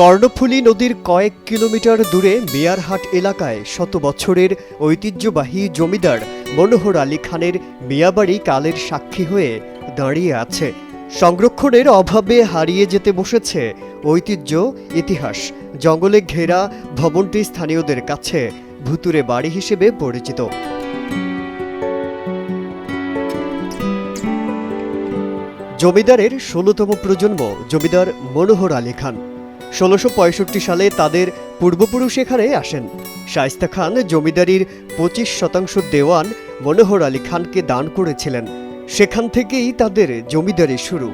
কর্ণফুলী নদীর কয়েক কিলোমিটার দূরে মিয়ারহাট এলাকায় শত বছরের ঐতিহ্যবাহী জমিদার মনোহর আলী খানের মিয়াবাড়ি কালের সাক্ষী হয়ে দাঁড়িয়ে আছে। সংরক্ষণের অভাবে হারিয়ে যেতে বসেছে ঐতিহ্য, ইতিহাস, জঙ্গলে ঘেরা ভবনটি স্থানীয়দের কাছে ভুতুরে বাড়ি হিসেবে পরিচিত। জমিদারের ষোলোতম প্রজন্ম জমিদার মনোহর আলী খান। ষোলোশো সালে তাদের পূর্বপুরুষ এখানে আসেন। শায়েস্তা খান জমিদারির পঁচিশ শতাংশ দেওয়ান মনোহর আলী খানকে দান করেছিলেন। সেখান থেকেই তাদের জমিদারি শুরু।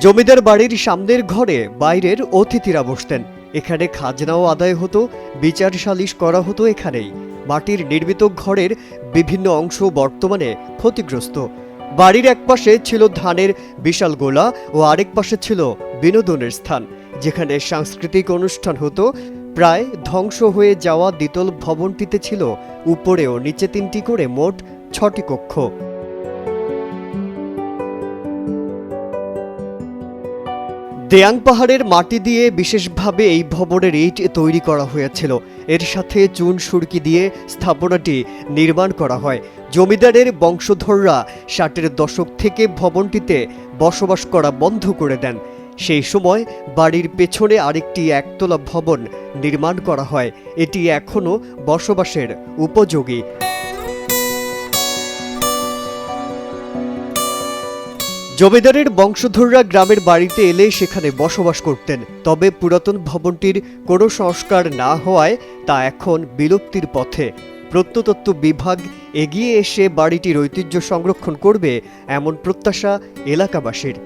জমিদার বাড়ির সামনের ঘরে বাইরের অতিথিরা বসতেন। এখানে খাজনাও আদায় হতো, বিচার সালিশ করা হতো এখানেই। মাটির নির্মিত ঘরের বিভিন্ন অংশ বর্তমানে ক্ষতিগ্রস্ত। বাড়ির এক পাশে ছিল ধানের বিশাল গোলা ও আরেক পাশে ছিল বিনোদনের স্থান, যেখানে সাংস্কৃতিক অনুষ্ঠান হতো। প্রায় ধ্বংস হয়ে যাওয়া দ্বিতল ভবনটিতে ছিল উপরে ও নিচে তিনটি করে মোট ছটি কক্ষ। দেয়াং পাহাড়ের মাটি দিয়ে বিশেষভাবে এই ভবনের ইট তৈরি করা হয়েছিল। এর সাথে চুন সুরকি দিয়ে স্থাপনাটি নির্মাণ করা হয়। জমিদারের বংশধররা ষাটের দশক থেকে ভবনটিতে বসবাস করা বন্ধ করে দেন। সেই সময় বাড়ির পেছনে আরেকটি একতলা ভবন নির্মাণ করা হয়। এটি এখনও বসবাসের উপযোগী। জমিদারের বংশধররা গ্রামের বাড়িতে এলে সেখানে বসবাস করতেন। তবে পুরাতন ভবনটির কোনো সংস্কার না হওয়ায় তা এখন বিলুপ্তির পথে। প্রত্নতত্ত্ব বিভাগ এগিয়ে এসে বাড়িটির ঐতিহ্য সংরক্ষণ করবে এমন প্রত্যাশা এলাকাবাসীর।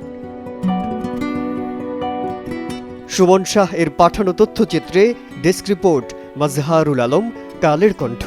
সুমন শাহ এর পাঠানো তথ্যচিত্রে ডেস্ক রিপোর্ট মাজহারুল আলম, কালের কণ্ঠ।